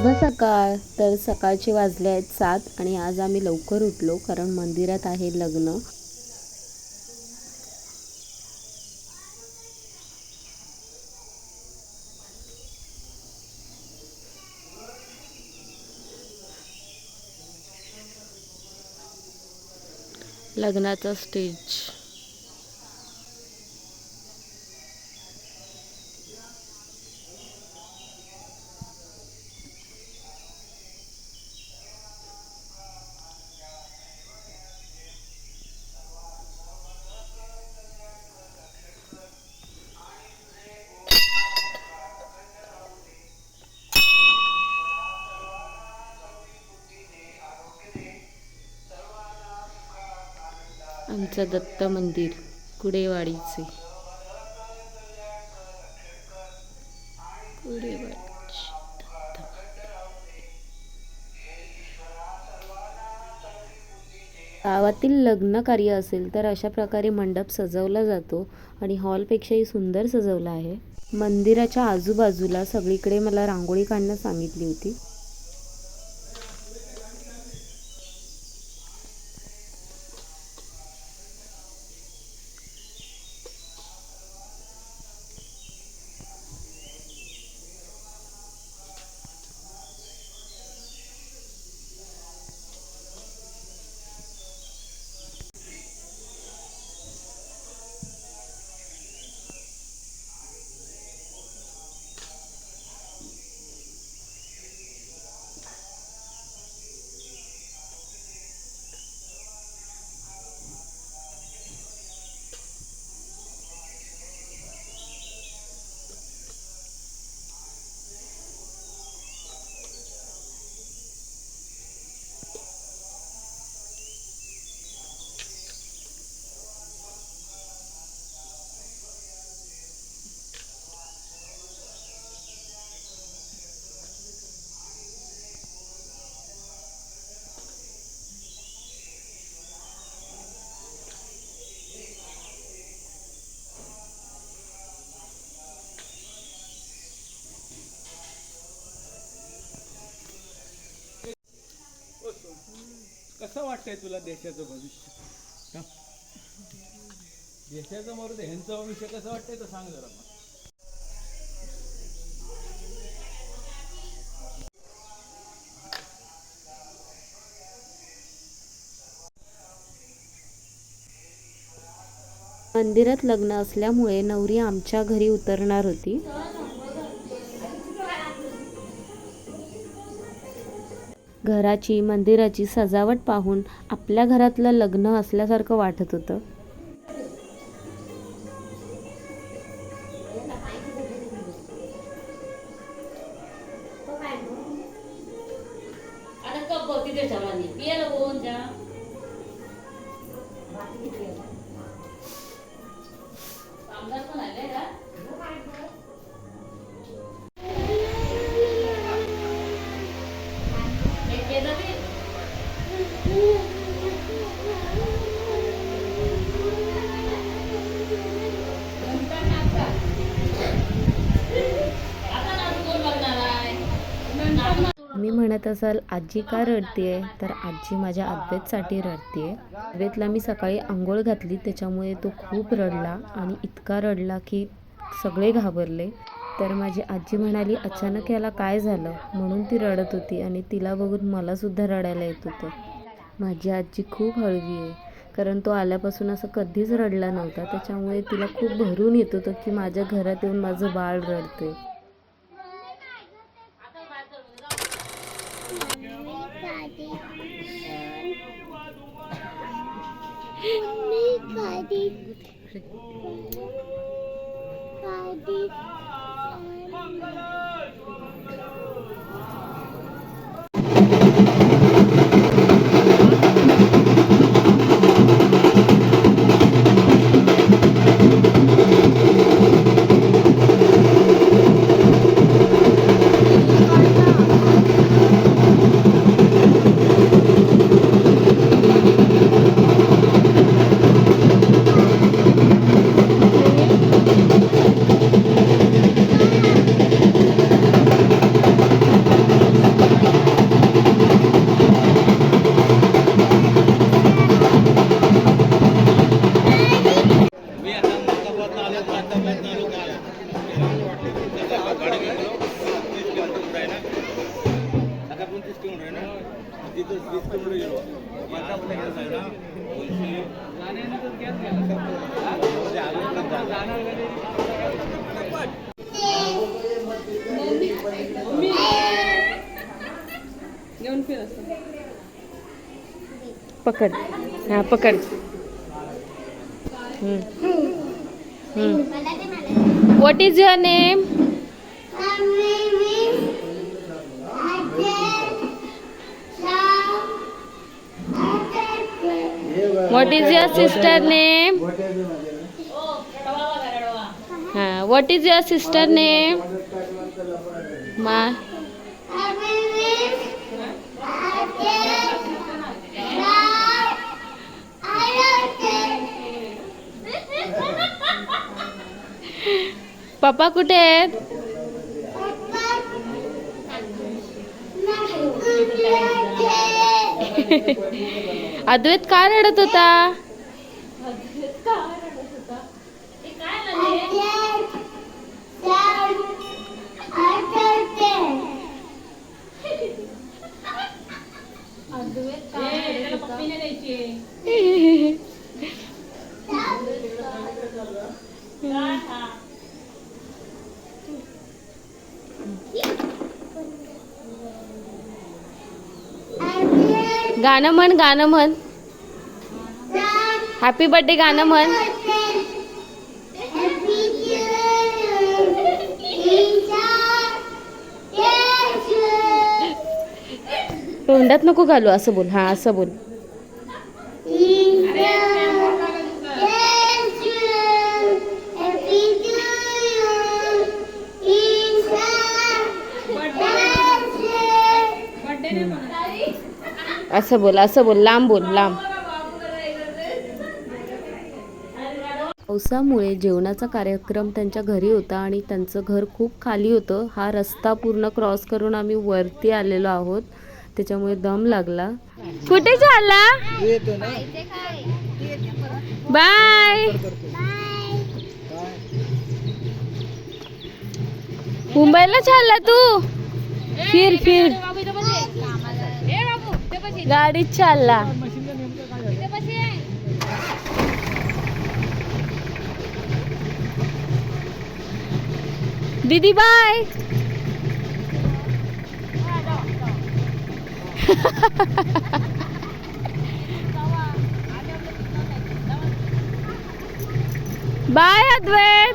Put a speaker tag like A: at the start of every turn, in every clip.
A: शुभ सकाळ. तर सकाळचे वाजले आहेत सात आणि आज आम्ही लवकर उठलो कारण मंदिरात आहे लग्न. लग्नाचा स्टेज. आमचं दत्त मंदिर कुडेवाडीचे गावातील लग्न कार्य असेल तर अशा प्रकारे मंडप सजवला जातो आणि हॉलपेक्षाही सुंदर सजवला आहे. मंदिराच्या आजूबाजूला सगळीकडे मला रांगोळी काढण्यास सांगितली होती
B: कसं वाटतंय तुला देशाचं भविष्य? देशाचं मरू दे ह्यांचं भविष्य कसं वाटतंय तर सांग जरा मला.
A: मंदिरात लग्न असल्यामुळे नवरी आमच्या घरी उतरणार होती. घराची मंदिराची सजावट पाहून आपल्या घरातलं लग्न असल्यासारखं वाटत होतं. असाल आजी का रडतीये? तर आजी माझ्या अद्वैतसाठी रडतीये. अद्वैतला मी सकाळी आंघोळ घातली त्याच्यामुळे तो खूप रडला आणि इतका रडला की सगळे घाबरले. तर माझी आजी म्हणाली अचानक याला काय झालं? म्हणून ती रडत होती आणि तिला बघून मलासुद्धा रडायला येत होतं. माझी आजी खूप हळवी आहे कारण तो आल्यापासून असं कधीच रडला नव्हता. त्याच्यामुळे तिला खूप भरून येत होतं की माझ्या घरात येऊन माझं बाळ रडते Hadi. Hadi. पकड. हा पकड. What is your name what is your sister name हा what is your sister name मा पप्पा कुठे आहेत? अद्वैत का रडत होता? गाणं म्हण गाणं म्हण. हॅपी बर्थडे गाणं म्हण. तोंडात नको घालू असं बोल. हा असं बोल. असं बोल असं बोल. लांब बोल लांब. पावसामुळे जेवणाचा कार्यक्रम त्यांच्या घरी होता आणि त्यांचं घर खूप खाली होतं. हा रस्ता पूर्ण क्रॉस करून आम्ही वरती आलेलो आहोत. त्याच्यामुळे दम लागला. कुठे चालला बाय. मुंबईला चालला तू? फिर फिर. गाडीत चालला. दीदी बाय. बाय अद्वैत.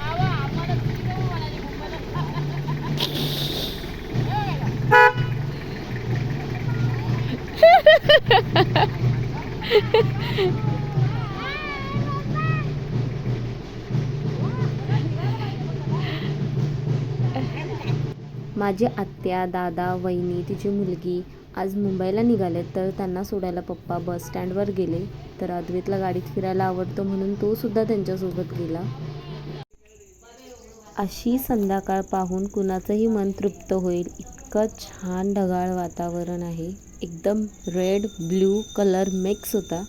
A: माझी आत्या दादा वहिनी तिची मुलगी आज मुंबईला निघाले तर त्यांना सोडायला पप्पा बस स्टँडवर गेले. तर अद्वैतला गाडीत फिरायला आवडतो म्हणून तो सुद्धा त्यांच्यासोबत गेला. अशी संध्याकाळ पाहून कुणाचंही मन तृप्त होईल. इतकं छान ढगाळ वातावरण आहे. एकदम रेड ब्ल्यू कलर मिक्स होता.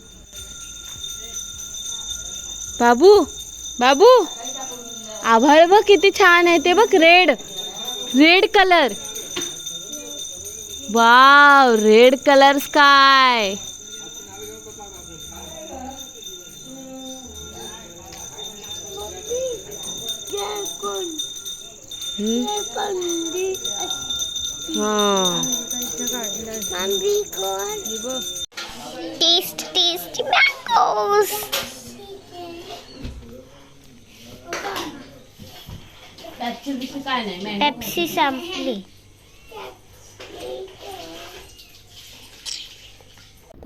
A: बाबू बाबू! आभाळ बघ किती छान आहे ते बघ red red colour wow red colour sky हा
C: Taste, tasty mangoes.
D: काय नाही
C: Pepsi संपली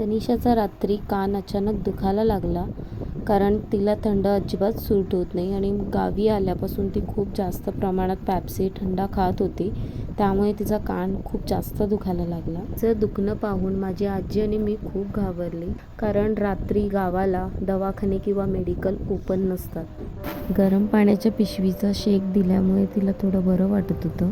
A: तनिषाचा रात्री कान अचानक दुखायला लागला कारण तिला थंड अजिबात सूट होत नाही आणि गावी आल्यापासून ती खूप जास्त प्रमाणात पॅप्सी थंडा खात होती. त्यामुळे तिचा कान खूप जास्त दुखायला लागला. जर दुखणं पाहून माझी आजी आणि मी खूप घाबरली कारण रात्री गावाला दवाखाने किंवा मेडिकल ओपन नसतात. गरम पाण्याच्या पिशवीचा शेक दिल्यामुळे तिला थोडं बरं वाटत होतं.